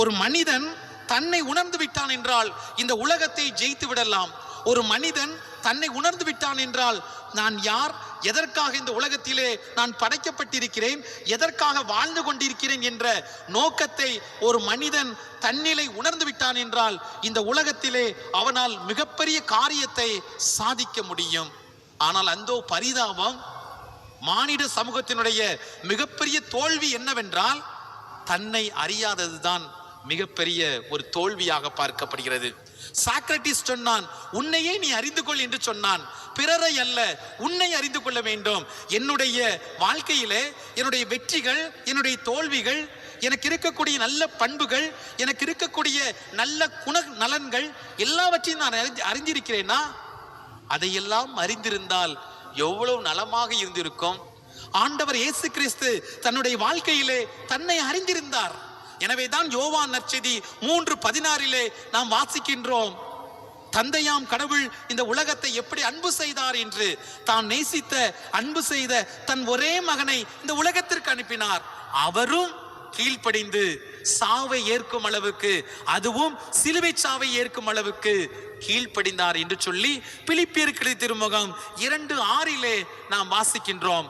ஒரு மனிதன் தன்னை உணர்ந்து விட்டான் என்றால் இந்த உலகத்தை ஜெயித்து விடலாம். ஒரு மனிதன் தன்னை உணர்ந்து விட்டான் என்றால் நான் யார்? எதற்காக இந்த உலகத்திலே நான் படைக்கப்பட்டிருக்கிறேன்? எதற்காக வாழ்ந்து கொண்டிருக்கிறேன் என்ற நோக்கத்தை ஒரு மனிதன் தன்னிலை உணர்ந்து விட்டான் என்றால் இந்த உலகத்திலே அவனால் மிகப்பெரிய காரியத்தை சாதிக்க முடியும். ஆனால் அந்தோ பரிதாபம் மானிட சமூகத்தினுடைய மிகப்பெரிய தோல்வி என்னவென்றால் தன்னை அறியாததுதான். மிகப்பெரிய ஒரு தோல்வியாக பார்க்கப்படுகிறது. சாக்ரட்டிஸ் சொன்னான் உன்னையே நீ அறிந்து கொள் என்று சொன்னான். பிறரை அல்ல உன்னை அறிந்து கொள்ள வேண்டும். என்னுடைய வாழ்க்கையிலே என்னுடைய வெற்றிகள் என்னுடைய தோல்விகள் எனக்கு இருக்கக்கூடிய நல்ல பண்புகள் எனக்கு இருக்கக்கூடிய நல்ல குண நலன்கள் எல்லாவற்றையும் நான் அறிந்து அறிந்திருக்கிறேனா அதையெல்லாம் அறிந்திருந்தால் எவ்வளவு நலமாக இருந்திருக்கும். ஆண்டவர் இயேசு கிறிஸ்து தன்னுடைய வாழ்க்கையிலே தன்னை அறிந்திருந்தார். எனவேதான் யோவான் நற்செய்தி மூன்று பதினாறிலே நாம் வாசிக்கின்றோம். தந்தையாம் கடவுள் இந்த உலகத்தை எப்படி அன்பு செய்தார் என்று தான் நேசித்த அன்பு செய்த தன் ஒரே மகனை இந்த உலகத்திற்கு அனுப்பினார். அவரும் கீழ்ப்படிந்து சாவை ஏற்கும் அளவுக்கு அதுவும் சிலுவை சாவை ஏற்கும் அளவுக்கு கீழ்ப்படிந்தார் என்று சொல்லி பிலிப்பியருக்கு திருமுகம் இரண்டு ஆறிலே நாம் வாசிக்கின்றோம்.